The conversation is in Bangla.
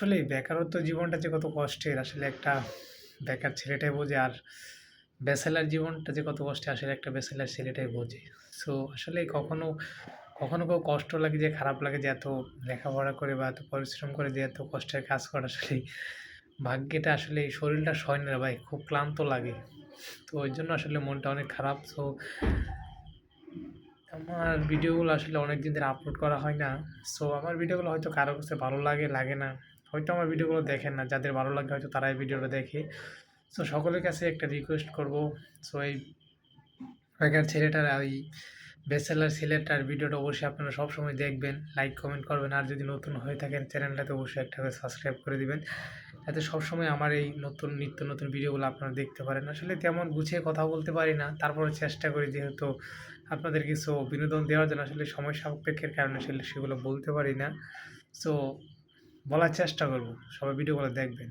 আসলে বেকারত্ব জীবনটা যে কত কষ্টের, আসলে একটা বেকার ছেলেটাই বোঝে আর ব্যাচেলার জীবনটা যে কত কষ্টে, আসলে একটা ব্যাচেলার ছেলেটাই বোঝে। সো আসলে কখনো কখনো কেউ কষ্ট লাগে যে, খারাপ লাগে যে, এত লেখাপড়া করে বা এত পরিশ্রম করে যে, এত কষ্টের কাজ করা, আসলে ভাগ্যটা আসলে এই শরীরটা সয় না ভাই, খুব ক্লান্ত লাগে। তো ওই জন্য আসলে মনটা অনেক খারাপ। সো আমার ভিডিওগুলো আসলে অনেক দিন ধরে আপলোড করা হয় না। সো আমার ভিডিওগুলো হয়তো কারও কাছে ভালো লাগে লাগে না। হয়তো আমার ভিডিওগুলো দেখেন না, যাদের ভালো লাগে হয়তো তারাই ভিডিওটা দেখে। সো সকলের কাছে একটা রিকোয়েস্ট করব। সো এই বেকার ছেলেটার ওই বেসেলার ছেলেটার ভিডিওটা অবশ্যই আপনারা সবসময় দেখবেন লাইক কমেন্ট করবেন। আর যদি নতুন হয়ে থাকেন চ্যানেলটাতে অবশ্যই একটা করে সাবস্ক্রাইব করে দিবেন। যাতে সবসময় আমার এই নতুন, নিত্য নতুন ভিডিওগুলো আপনারা দেখতে পারেন। আসলে তেমন গুছিয়ে কথা বলতে পারি না তারপরে চেষ্টা করি যেহেতু আপনাদের কিছু বিনোদন দেওয়ার জন্য। আসলে সময় সাপেক্ষের কারণে আসলে সেগুলো বলতে পারি না। সো বলার চেষ্টা করব। সবাই ভিডিওগুলো দেখবেন।